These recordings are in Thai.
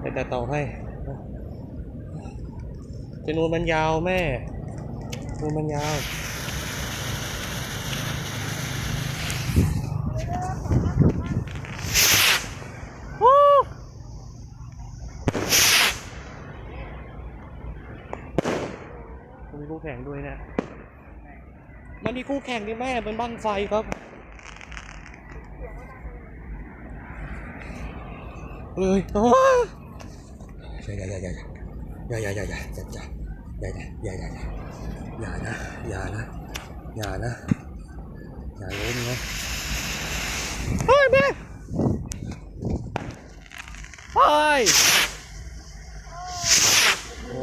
แต่แต่ต่อให้จะนูนมันยาวแม่ นูนมันยาวมีคู่แข่งด้วยนะ มันมีคู่แข่งดิแม่ เป็นบ้างไฟครับ เลยโอย่าอย่าอย่าอย่าอย่าอย่าอย่าอย่าอย่าอย่าอย่าอย่าอย่าอย่านะอย่านะอย่านะอย่าล้มนะเฮ้ยแม่เฮ้ยโอ้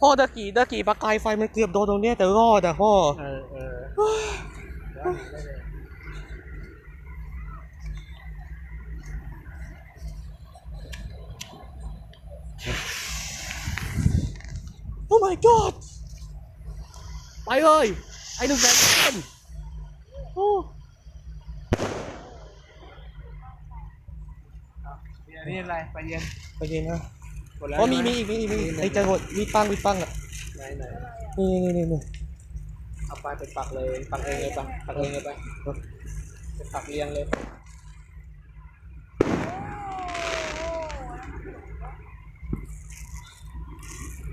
พ่อตะกี้ตะกี้ประกายไฟมันเกือบโดนตรงเนี้ยแต่รอดอะพ่อเออเออได้ได้เลย โอ้ my god ไปเลย ไอ้หนึ่งแสนคนโอ้อันนี้อะไรไปเย็นไปเย็นนะหมดแล้วอ๋อมีมีอีกมีอีกมีอีกไอ้เจอหมดมีปังมีปังอะไหนไหนนี่นี่นี่นี่เอาไปไปปักเลยปักเองเลยปักปักเองเลยไปไปปักเรียงเลย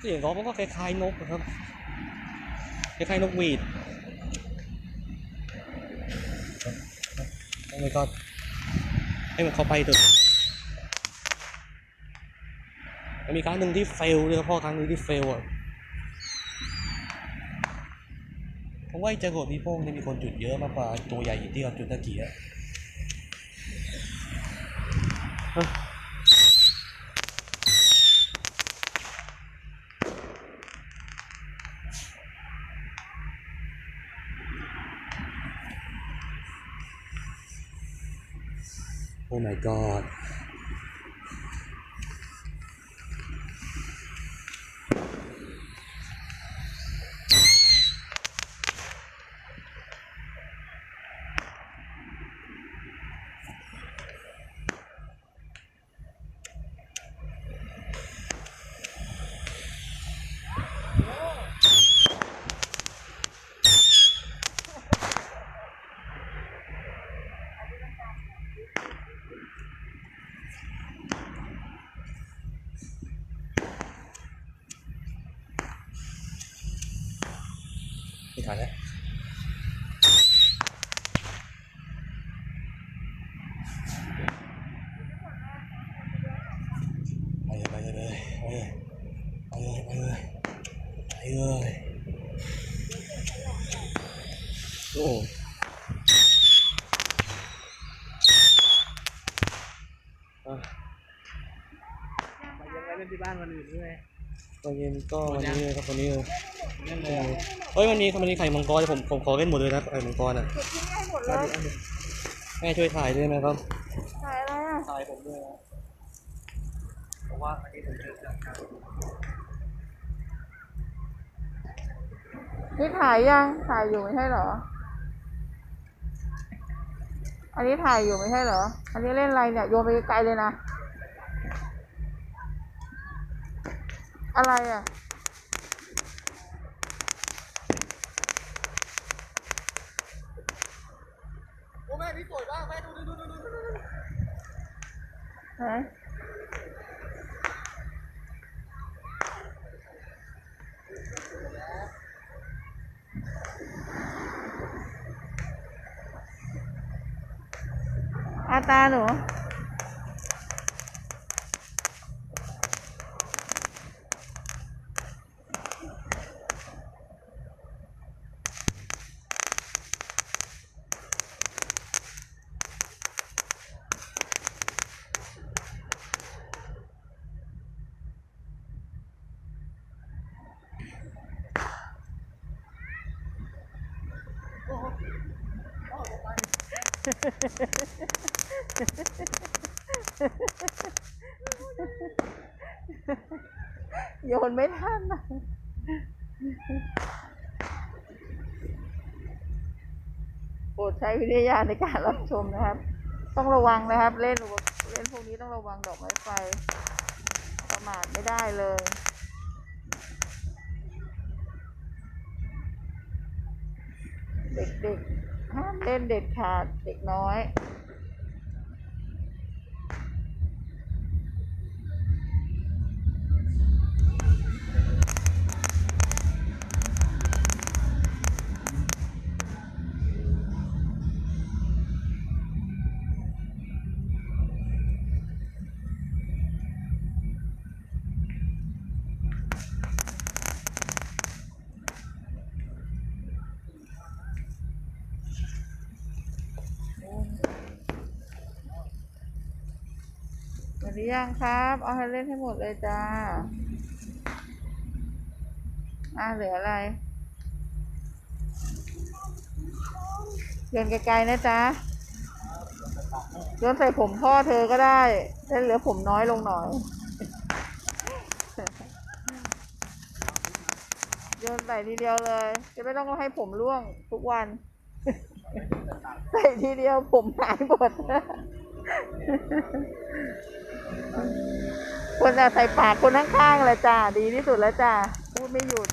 เสียงเขามันก็คล้ายๆนกครับคล้ายๆนกหวีดโอ้ my god ให้มันเข้าไปเถอะมันมีครั้งหนึ่งที่เฟลเลยครับพ่อครั้งนึงที่เฟลอะเพราะว่าไอ้จรวดพี่โป้งนี่มีคนจุดเยอะมากกว่าตัวใหญ่ที่เราจุดตะกี้อะ Oh my god ม่ถ่ายนะไปเลยไปเลยไปเลยไปเลยไปเลยไปเลยโอ้อะไปเย็นไปเล่นที่บ้านวันอื่นด้วยตอนเย็นก็วันนี้เลยครับวันนี้เลย เล่นเลยอะเฮ้ยมันมีมันมีไข่มังกรเดี๋ยวผมผมขอเล่นหมดเลยนะไข่มังกรอะเก็บทิ้งให้หมดเลยแม่ช่วยถ่ายด้วยนะครับถ่ายอะไรอะถ่ายผมด้วยนะเพราะว่าอันนี้ผมเจอจากการนี่ถ่ายยังถ่ายอยู่ไม่ใช่เหรอ อันนี้ถ่ายอยู่ไม่ใช่เหรอ อันนี้เล่นอะไรเนี่ยโยนไปไกลๆเลยนะ อะไรอะ อาตาหนู โยนไม่ทันนะโปรดใช้วิทยาในการรับชมนะครับ ต้องระวังนะครับ เล่นอุปเล่นพวกนี้ต้องระวังดอกไม้ไฟ ประมาทไม่ได้เลยเด็กๆ ห้ามเล่นเด็ดขาดเด็กน้อย หมดหรือยังครับ เอาให้เล่นให้หมดเลยจ้า อ่าเหลืออะไรโยนไกลๆนะจ๊ะโยนใส่ผมพ่อเธอก็ได้ได้เหลือผมน้อยลงหน่อยโยนใส่ทีเดียวเลย จะไม่ต้องให้ผมร่วงทุกวัน ใส่ทีเดียวผมหายหมด ควรจะใส่ปากคนข้างๆเลยจ้าดีที่สุดแล้วจ้าพูดไม่หยุด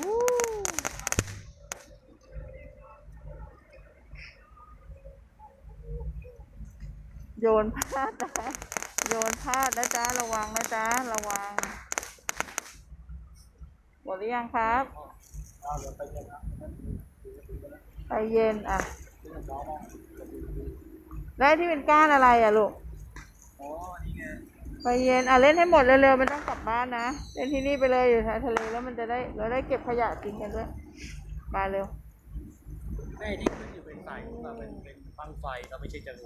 วู้โยนพลาดนะโยนพลาดนะจ๊ะระวังนะจ๊ะระวังหมดหรือยังครับเอาเดี๋ยวไปยังนะไปเย็นอะ ได้ที่เป็นก้านอะไรอะลูกอ๋อนี่ไงไปเย็นอะเล่นให้หมดเร็วๆไม่ต้องกลับบ้านนะ เล่นที่นี่ไปเลยอยู่ทะเลแล้วมันจะได้เราได้เก็บขยะกินกันด้วยมาเร็ว แม่ที่ขึ้นอยู่เป็นสายเป็นเป็นบังไฟก็ไม่ใช่จรวด